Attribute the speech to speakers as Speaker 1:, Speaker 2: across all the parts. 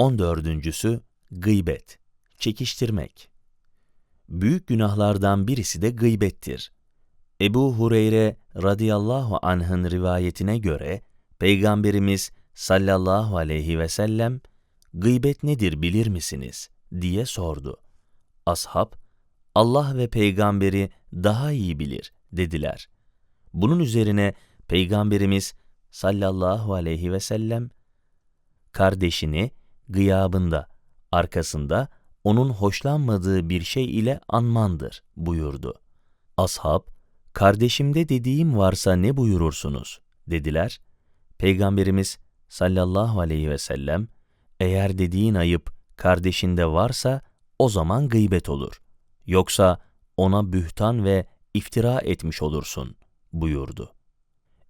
Speaker 1: 14.sü gıybet, çekiştirmek. Büyük günahlardan birisi de gıybettir. Ebu Hureyre radıyallahu anh'ın rivayetine göre Peygamberimiz sallallahu aleyhi ve sellem gıybet nedir bilir misiniz diye sordu. Ashab Allah ve peygamberi daha iyi bilir dediler. Bunun üzerine Peygamberimiz sallallahu aleyhi ve sellem kardeşini gıyabında, arkasında onun hoşlanmadığı bir şey ile anmandır buyurdu. Ashab, kardeşimde dediğim varsa ne buyurursunuz dediler. Peygamberimiz sallallahu aleyhi ve sellem, eğer dediğin ayıp kardeşinde varsa o zaman gıybet olur. Yoksa ona bühtan ve iftira etmiş olursun buyurdu.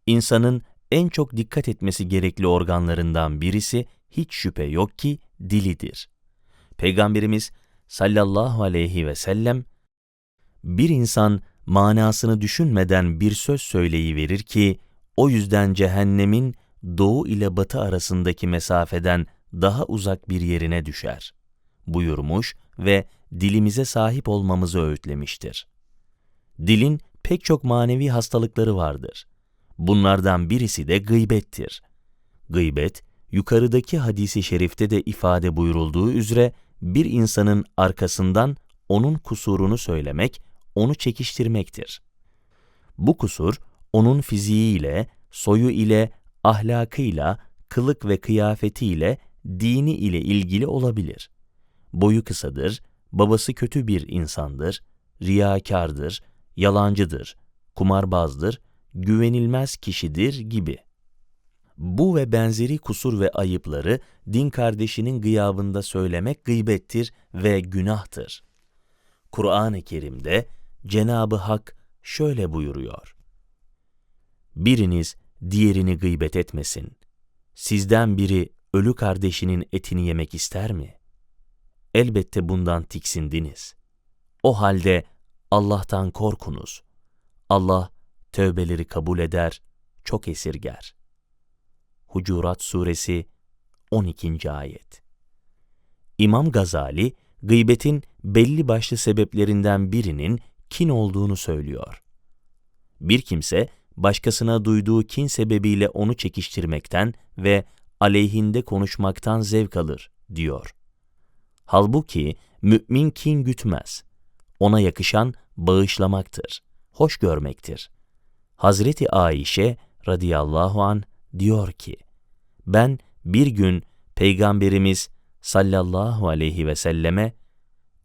Speaker 1: İnsanın en çok dikkat etmesi gerekli organlarından birisi hiç şüphe yok ki dilidir. Peygamberimiz sallallahu aleyhi ve sellem, bir insan manasını düşünmeden bir söz söyleyiverir ki, o yüzden cehennemin doğu ile batı arasındaki mesafeden daha uzak bir yerine düşer, buyurmuş ve dilimize sahip olmamızı öğütlemiştir. Dilin pek çok manevi hastalıkları vardır. Bunlardan birisi de gıybettir. Gıybet, yukarıdaki hadisi şerifte de ifade buyurulduğu üzere bir insanın arkasından onun kusurunu söylemek, onu çekiştirmektir. Bu kusur, onun fiziğiyle, soyu ile, ahlakıyla, kılık ve kıyafetiyle, dini ile ilgili olabilir. Boyu kısadır, babası kötü bir insandır, riyakardır, yalancıdır, kumarbazdır, güvenilmez kişidir gibi. Bu ve benzeri kusur ve ayıpları din kardeşinin gıyabında söylemek gıybettir ve günahtır. Kur'an-ı Kerim'de Cenabı Hak şöyle buyuruyor. Biriniz diğerini gıybet etmesin. Sizden biri ölü kardeşinin etini yemek ister mi? Elbette bundan tiksindiniz. O halde Allah'tan korkunuz. Allah tövbeleri kabul eder, çok esirger. Hucurat Suresi 12. Ayet İmam Gazali, gıybetin belli başlı sebeplerinden birinin kin olduğunu söylüyor. Bir kimse, başkasına duyduğu kin sebebiyle onu çekiştirmekten ve aleyhinde konuşmaktan zevk alır, diyor. Halbuki mümin kin gütmez. Ona yakışan bağışlamaktır, hoş görmektir. Hazreti Ayşe radıyallahu an diyor ki, ben bir gün Peygamberimiz sallallahu aleyhi ve selleme,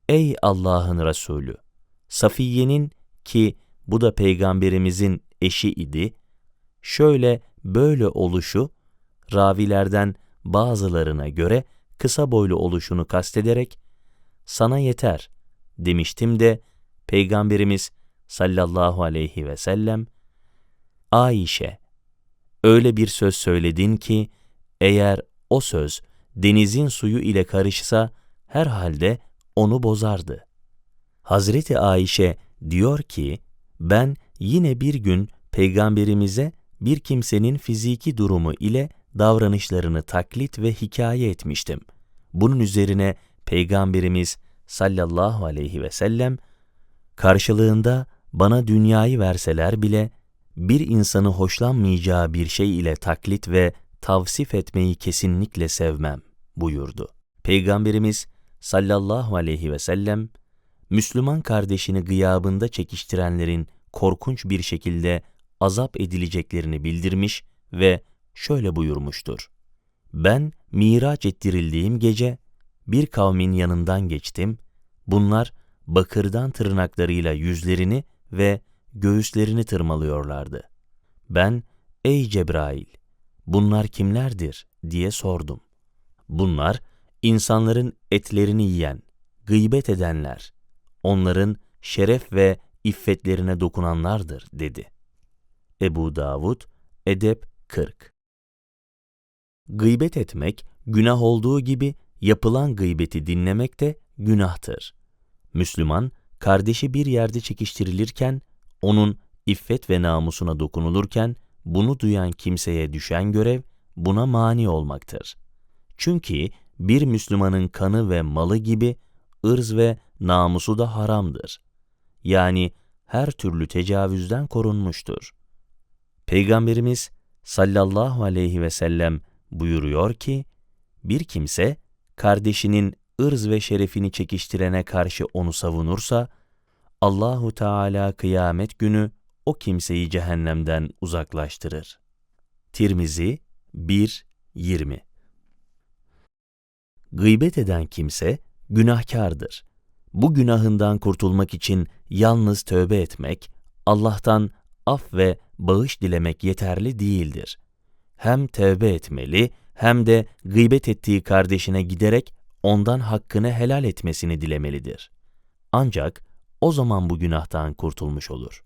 Speaker 1: Ey Allah'ın Resulü! Safiye'nin ki bu da Peygamberimizin eşi idi, şöyle böyle oluşu, ravilerden bazılarına göre kısa boylu oluşunu kastederek, sana yeter demiştim de, Peygamberimiz sallallahu aleyhi ve sellem, Ayşe, öyle bir söz söyledin ki, eğer o söz denizin suyu ile karışsa, herhalde onu bozardı. Hazreti Ayşe diyor ki, ben yine bir gün peygamberimize bir kimsenin fiziki durumu ile davranışlarını taklit ve hikaye etmiştim. Bunun üzerine peygamberimiz sallallahu aleyhi ve sellem, karşılığında bana dünyayı verseler bile bir insanı hoşlanmayacağı bir şey ile taklit ve tavsif etmeyi kesinlikle sevmem buyurdu. Peygamberimiz sallallahu aleyhi ve sellem, Müslüman kardeşini gıyabında çekiştirenlerin korkunç bir şekilde azap edileceklerini bildirmiş ve şöyle buyurmuştur. Ben miraç ettirildiğim gece bir kavmin yanından geçtim. Bunlar bakırdan tırnaklarıyla yüzlerini ve göğüslerini tırmalıyorlardı. Ben, ey Cebrail, bunlar kimlerdir diye sordum. Bunlar, insanların etlerini yiyen, gıybet edenler, onların şeref ve iffetlerine dokunanlardır dedi. Ebu Davud, Edep 40 Gıybet etmek, günah olduğu gibi yapılan gıybeti dinlemek de günahtır. Müslüman, kardeşi bir yerde çekiştirilirken, onun iffet ve namusuna dokunulurken, bunu duyan kimseye düşen görev, buna mani olmaktır. Çünkü bir Müslümanın kanı ve malı gibi ırz ve namusu da haramdır. Yani her türlü tecavüzden korunmuştur. Peygamberimiz sallallahu aleyhi ve sellem buyuruyor ki, bir kimse kardeşinin ırz ve şerefini çekiştirene karşı onu savunursa, Allahu Teala kıyamet günü o kimseyi cehennemden uzaklaştırır. Tirmizi 1.20 Gıybet eden kimse günahkardır. Bu günahından kurtulmak için yalnız tövbe etmek, Allah'tan af ve bağış dilemek yeterli değildir. Hem tövbe etmeli hem de gıybet ettiği kardeşine giderek ondan hakkını helal etmesini dilemelidir. Ancak o zaman bu günahtan kurtulmuş olur.